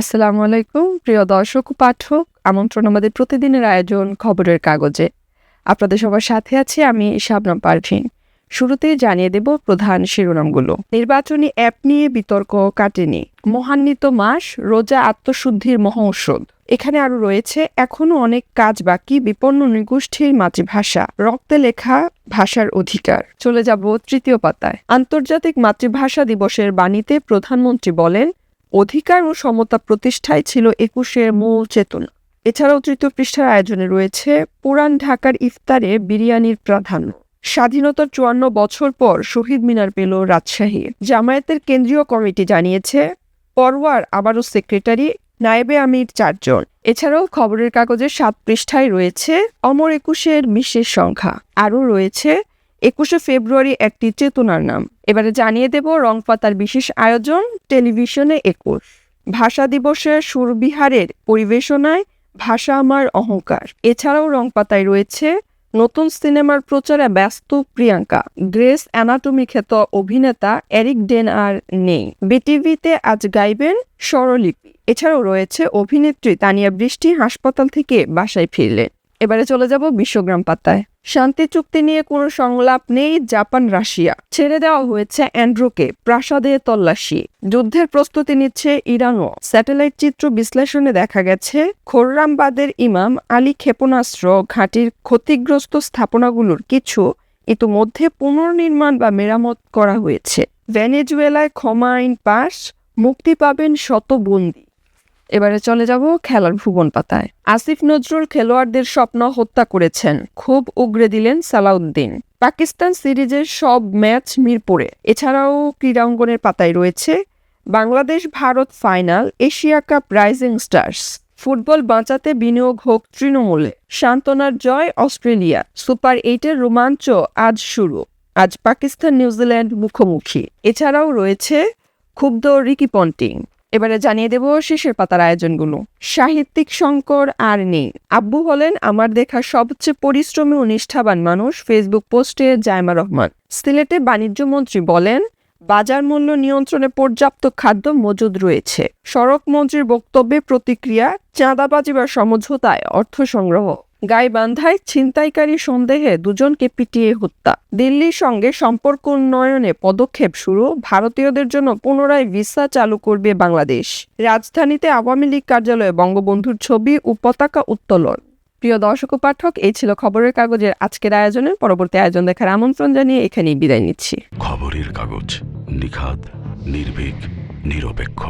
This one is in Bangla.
আসসালামু আলাইকুম, প্রিয় দর্শক ও পাঠক। আমন্ত্রণ আমাদের প্রতিদিনের আয়োজন খবরের কাগজে। আপনাদের সবার সাথে আছি আমি শাবনাম পারভিন শুরুতেই জানিয়ে দেব প্রধান শিরোনামগুলো। নির্বাচনী অ্যাপ নিয়ে বিতর্ক কাটেনি। মহান্বিত মাস, রোজা আত্মশুদ্ধির মহৌষধ এখানে আরও রয়েছে, এখনও অনেক কাজ বাকি, বিপন্ন নৃগোষ্ঠীর মাতৃভাষা। রক্তে লেখা ভাষার অধিকার। চলে যাব তৃতীয় পাতায়। আন্তর্জাতিক মাতৃভাষা দিবসের বাণীতে প্রধানমন্ত্রী বলেন অধিকার ও সমতা প্রতিষ্ঠায় ছিল একুশের মূল চেতনা। এছাড়াও তৃতীয় পৃষ্ঠার আয়োজনে রয়েছে পুরান ঢাকার ইফতারে বিরিয়ানির প্রাধান্য। স্বাধীনতার চুয়ান্ন বছর পর শহীদ মিনার পেল রাজশাহী। জামায়াতের কেন্দ্রীয় কমিটি জানিয়েছে পরওয়ার আবারও সেক্রেটারি, নায়েবে আমির চারজন। এছাড়াও খবরের কাগজের সাত পৃষ্ঠায় রয়েছে, অমর একুশের বিশেষ সংখ্যা। আরও রয়েছে একুশে ফেব্রুয়ারি একটি চেতনার নাম। এবারে জানিয়ে দেব রংপাতার বিশেষ আয়োজন টেলিভিশনে একুশ। ভাষা দিবসের সুরবিহারের পরিবেশনায় ভাষা আমার অহংকার। এছাড়াও রংপাতায় রয়েছে নতুন সিনেমার প্রচারে ব্যস্ত প্রিয়াঙ্কা, গ্রেস অ্যানাটমি খ্যাত অভিনেতা এরিক ডেন আর নেই। বিটিভিতে আজ গাইবেন স্বরলিপি। এছাড়াও রয়েছে অভিনেত্রী তানিয়া বৃষ্টি হাসপাতাল থেকে বাসায় ফিরলেন। এবারে চলে যাব বিশ্বগ্রাম পাতায়। শান্তি চুক্তি নিয়ে কোনো সংলাপ নেই জাপান, রাশিয়া। ছেড়ে দেওয়া হয়েছে অ্যান্ড্রোকে, প্রাসাদে তল্লাশি। যুদ্ধের প্রস্তুতি নিচ্ছে ইরানও। স্যাটেলাইট চিত্র বিশ্লেষণে দেখা গেছে, খোররামবাদের ইমাম আলী ক্ষেপণাস্ত্র ঘাঁটির ক্ষতিগ্রস্ত স্থাপনাগুলোর কিছু ইতোমধ্যে পুনর্নির্মাণ বা মেরামত করা হয়েছে। ভেনেজুয়েলায় ক্ষমা আইন পাশ মুক্তি পাবেন শত বন্দী এবারে চলে যাব খেলার ভুবন পাতায় আসিফ নজরুল খেলোয়াড়দের স্বপ্ন হত্যা করেছেন, খুব উগরে দিলেন সালাউদ্দিন। পাকিস্তান সিরিজের সব ম্যাচ মিরপুরে। এছাড়াও ক্রীড়াঙ্গনের পাতায় রয়েছে Bangladesh Bharat final, Asia Cup Rising Stars. Football বাঁচাতে বিনিয়োগ হোক তৃণমূলে। সান্ত্বনার জয় অস্ট্রেলিয়া। সুপার এইটের রোমাঞ্চ আজ শুরু। আজ পাকিস্তান নিউজিল্যান্ড মুখোমুখি। এছাড়াও রয়েছে ক্ষুব্ধ রিকি পন্টিং। এবারে জানিয়ে দেব শেষের পাতার আয়োজনগুলো। সাহিত্যিক শঙ্কর আর নেই। আব্বু হলেন আমার দেখা সবচেয়ে পরিশ্রমী ও নিষ্ঠাবান মানুষ ফেসবুক পোস্টে জায়মা রহমান। সিলেটে বাণিজ্য মন্ত্রী বলেন, বাজার মূল্য নিয়ন্ত্রণে পর্যাপ্ত খাদ্য মজুদ রয়েছে। সড়ক মন্ত্রীর বক্তব্যে প্রতিক্রিয়া, চাঁদাবাজি বা সমঝোতায় অর্থ সংগ্রহ। গাইবান্ধায় ছিনতাইকারী সন্দেহে দুজনকে পিটিয়ে হত্যা। দিল্লির সঙ্গে সম্পর্ক উন্নয়নে পদক্ষেপ শুরু, ভারতীয়দের জন্য পুনরায় ভিসা চালু করবে বাংলাদেশ। রাজধানীতে আওয়ামী লীগ কার্যালয়ে বঙ্গবন্ধুর ছবি ও পতাকা উত্তোলন। প্রিয় দর্শক পাঠক, এই ছিল খবরের কাগজের আজকের আয়োজনে পরবর্তী আয়োজন দেখার আমন্ত্রণ জানিয়ে এখানেই বিদায় নিচ্ছি। খবরের কাগজ নিখাদ, নির্ভীক, নিরপেক্ষ।